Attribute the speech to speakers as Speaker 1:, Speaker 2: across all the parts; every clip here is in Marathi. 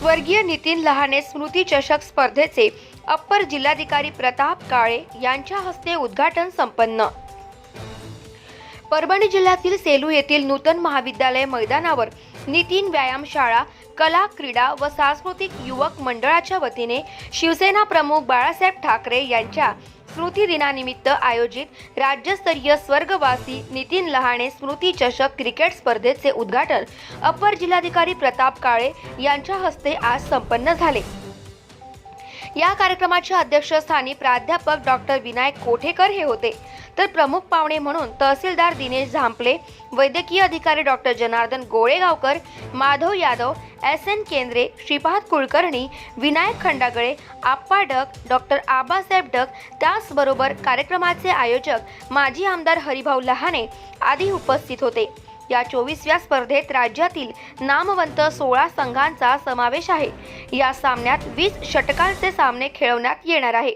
Speaker 1: स्वर्गीय नितीन लहाने स्मृती चषक स्पर्धेचे अप्पर जिल्हाधिकारी प्रताप काळे यांच्या हस्ते उद्घाटन संपन्न. परभणी जिल्ह्यातील सेलू येथील नूतन महाविद्यालय मैदानावर नितीन व्यायामशाळा कला क्रीडा व सांस्कृतिक युवक मंडळाच्या वतीने शिवसेना प्रमुख बाळासाहेब ठाकरे यांच्या स्मृती दिनानिमित्त आयोजित राज्यस्तरीय स्वर्गवासी नितीन लहाणे स्मृती चषक क्रिकेट स्पर्धेचे उद्घाटन अपर जिल्हाधिकारी प्रताप काळे यांच्या हस्ते आज संपन्न झाले. या कार्यक्रमाच्या अध्यक्षस्थानी प्राध्यापक डॉक्टर विनायक कोठेकर हे होते. तर प्रमुख पाहुणे म्हणून तहसीलदार दिनेश झांपले वैद्यकीय अधिकारी doctor Janardan Golegaonkar Madhav Yadav S N Kendre Shripad Kulkarni Vinayak Khandagale Appa Dak doctor Abasaheb Dak त्याचबरोबर कार्यक्रमाचे आयोजक माजी आमदार हरिभाऊ लहाने आदी उपस्थित होते. या चोवीसव्या स्पर्धेत राज्यातील नामवंत सोळा संघांचा समावेश आहे. या सामन्यात वीस षटकांचे सामने खेळवण्यात येणार आहे.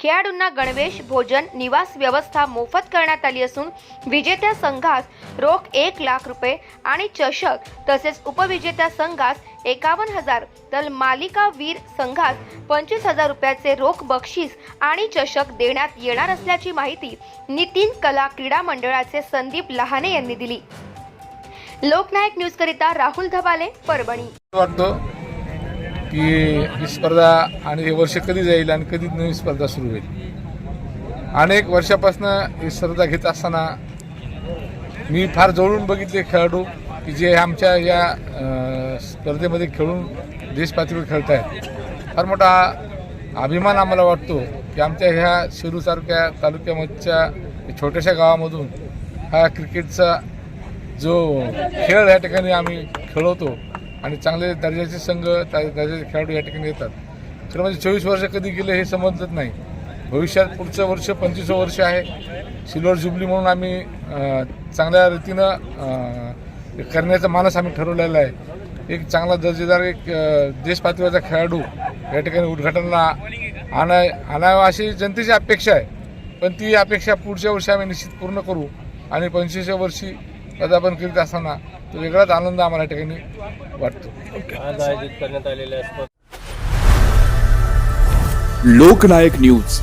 Speaker 1: खेळाडूंना गणवेश भोजन निवास व्यवस्था मोफत करण्यात आली असून विजेत्या संघास रोख एक लाख रुपये आणि चषक तसेच उपविजेत्या संघास एकावन्न हजार तर मालिका वीर संघास पंचवीस हजार रुपयाचे रोख बक्षीस आणि चषक देण्यात येणार असल्याची माहिती नितीन कला क्रीडा मंडळाचे संदीप लहाने यांनी दिली. लोकनायक न्यूज करिता राहुल धबाले परभणी.
Speaker 2: वाटतो की ही स्पर्धा आणि हे वर्ष कधी जाईल आणि कधी नवीन स्पर्धा सुरू होईल? अनेक वर्षापासून ही स्पर्धा घेत असताना मी फार जवळून बघितले खेळाडू की जे आमच्या या स्पर्धेमध्ये खेळून देशपातळीवर खेळत आहेत फार मोठा अभिमान आम्हाला वाटतो की आमच्या ह्या शिरूसारख्या तालुक्यामधच्या छोट्याशा गावामधून हा क्रिकेटचा जो खेळ या ठिकाणी आम्ही खेळवतो आणि चांगले दर्जाचे संघ दर्जाचे खेळाडू या ठिकाणी येतात. खरं म्हणजे चोवीस वर्ष कधी गेले हे समजत नाही. भविष्यात पुढचं वर्ष पंचवीस वर्ष आहे. सिल्वर जुबली म्हणून आम्ही चांगल्या रीतीनं करण्याचा मानस आम्ही ठरवलेला आहे. एक चांगला दर्जेदार एक अं, देश पातळीवरचा खेळाडू या ठिकाणी उद्घाटनाला आणाय आणावा अशी जनतेची अपेक्षा आहे. पण ती अपेक्षा पुढच्या वर्षी आम्ही निश्चित पूर्ण करू आणि पंचवीसव्या वर्षी पदार्पण करीत असताना तो वेगळाच आनंद आम्हाला या ठिकाणी वाटतो.
Speaker 3: आज आयोजित करण्यात आलेल्या
Speaker 4: लोकनायक न्यूज.